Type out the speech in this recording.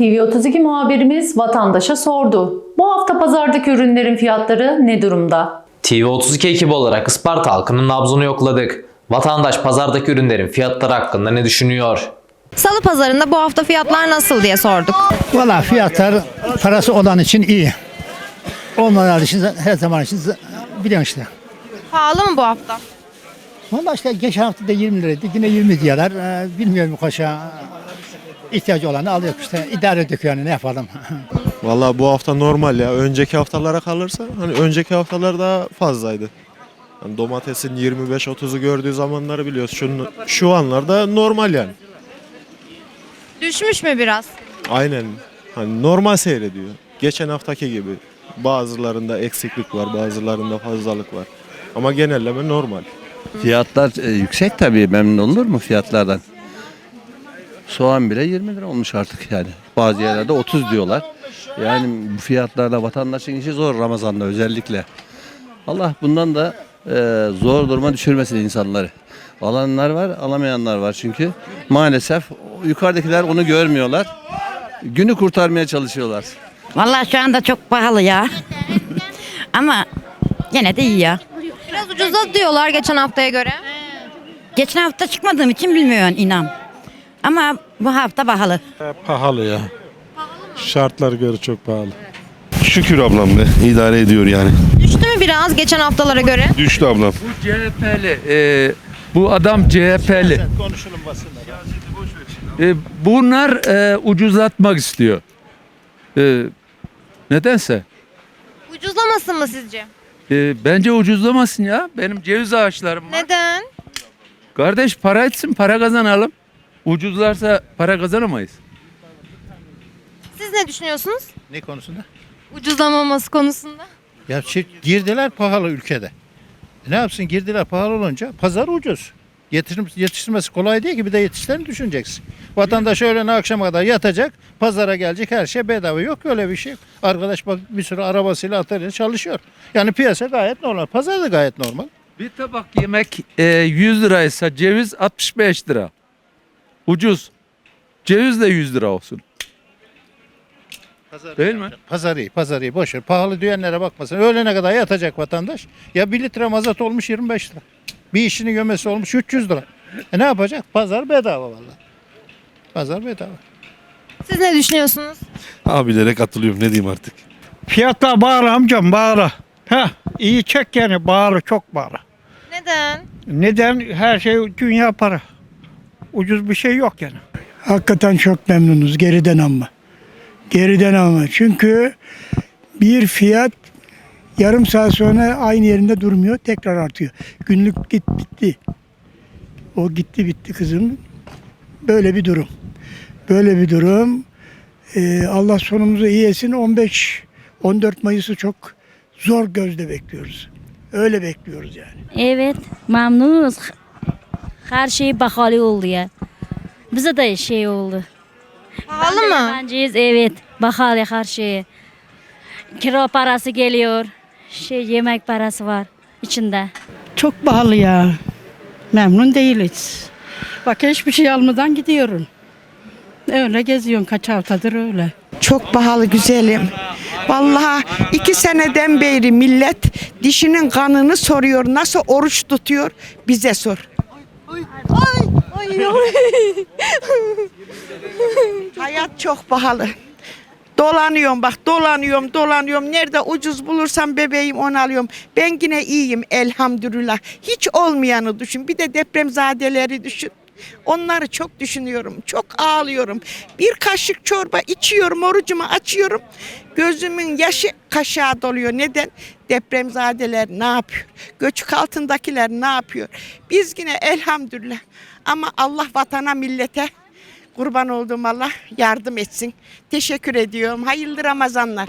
TV32 muhabirimiz vatandaşa sordu. Bu hafta pazardaki ürünlerin fiyatları ne durumda? TV32 ekibi olarak Isparta halkının nabzını yokladık. Vatandaş pazardaki ürünlerin fiyatları hakkında ne düşünüyor? Salı pazarında bu hafta fiyatlar nasıl diye sorduk. Valla fiyatlar parası olan için iyi. Olmayan için her zaman için biliyorsun işte. Pahalı mı bu hafta? Valla işte geçen hafta da 20 liraydı. Yine 20 diyorlar. Ee, bilmiyorum koşa. İhtiyacı olanı alıyor işte. İdare ediyor yani ne yapalım. Vallahi bu hafta normal ya. Önceki haftalara kalırsa hani önceki haftalar daha fazlaydı. Hani domatesin 25-30'u gördüğü zamanları biliyoruz. Şu, şu anlarda normal yani. Düşmüş mü biraz? Aynen. Hani normal seyrediyor. Geçen haftaki gibi. Bazılarında eksiklik var, bazılarında fazlalık var. Ama genelleme normal. Fiyatlar e, yüksek tabii memnun olur mu fiyatlardan? Soğan bile 20 lira olmuş artık yani. Bazı yerlerde 30 diyorlar. Yani bu fiyatlarla vatandaşın işi zor Ramazan'da özellikle. Allah bundan da e, zor duruma düşürmesin insanları. Alanlar var, alamayanlar var çünkü. Maalesef yukarıdakiler onu görmüyorlar. Günü kurtarmaya çalışıyorlar. Vallahi şu anda çok pahalı ya. Ama yine de iyi ya. Biraz ucuza diyorlar geçen haftaya göre. Geçen hafta çıkmadığım için bilmiyorum inan. Ama bu hafta pahalı. Pahalı ya. Şartlar göre çok pahalı. Şükür ablam be idare ediyor yani. Düştü mü biraz geçen haftalara göre? Düştü ablam. CHP'li. e, bu adam CHP'li. Konuşalım basınlar. E, bunlar e, ucuzlatmak istiyor. E, nedense. Ucuzlamasın mı sizce? E, bence ucuzlamasın ya. Benim ceviz ağaçlarım var. Neden? Kardeş para etsin para kazanalım. Ucuzlarsa para kazanamayız. Siz ne düşünüyorsunuz? Ne konusunda? Ucuzlamaması konusunda. Ya şey, girdiler pahalı ülkede. Ne yapsın girdiler pahalı olunca pazar ucuz. Yetişim, yetiştirmesi kolay değil ki bir de yetişlerini düşüneceksin. Vatandaş öğlen akşama kadar yatacak, pazara gelecek her şey bedava. Yok öyle bir şey. Arkadaş bak bir sürü arabasıyla atölyede çalışıyor. Yani piyasa gayet normal. Pazar da gayet normal. Bir tabak yemek e, 100 liraysa ceviz 65 lira. Ucuz. Ceviz de 100 lira olsun. Değil mi? Pazar iyi, pazar iyi. Boş ver. Pahalı diyenlere bakmasın. Öğlene kadar yatacak vatandaş. Ya bir litre mazot olmuş 25 lira. Bir işini gömesi olmuş 300 lira. E ne yapacak? Pazar bedava vallahi. Pazar bedava. Siz ne düşünüyorsunuz? Abilere katılıyorum ne diyeyim artık. Fiyatlar bağlı amcam bağlı. Ha iyi çek yani bağlı çok bağlı. Neden? Neden? Her şey dünya para. Ucuz bir şey yok yani. Hakikaten çok memnunuz geriden ama. Geriden ama. Çünkü bir fiyat yarım saat sonra aynı yerinde durmuyor. Tekrar artıyor. Günlük git bitti. O gitti bitti kızım. Böyle bir durum. Böyle bir durum. Ee, Allah sonumuzu iyi etsin. 15 14 Mayıs'ı çok zor gözle bekliyoruz. Öyle bekliyoruz yani. Evet memnunuz. Her şey pahalı oldu ya. Bize de şey oldu. Pahalı mı? Benciyiz evet. Pahalı her şey. Kira parası geliyor. Şey yemek parası var içinde. Çok pahalı ya. Memnun değiliz. Bak hiçbir şey almadan gidiyorum. Öyle geziyorum kaç haftadır öyle. Çok pahalı güzelim. Vallahi iki seneden beri millet dişinin kanını soruyor. Nasıl oruç tutuyor bize sor. Hayat çok pahalı. Dolanıyorum bak dolanıyorum dolanıyorum. Nerede ucuz bulursam bebeğim onu alıyorum. Ben yine iyiyim elhamdülillah. Hiç olmayanı düşün. Bir de depremzadeleri düşün. Onları çok düşünüyorum. Çok ağlıyorum. Bir kaşık çorba içiyorum, orucumu açıyorum. Gözümün yaşı kaşığa doluyor. Neden? Depremzadeler ne yapıyor? Göçük altındakiler ne yapıyor? Biz yine elhamdülillah. Ama Allah vatana, millete kurban olduğum Allah yardım etsin. Teşekkür ediyorum. Hayırlı Ramazanlar.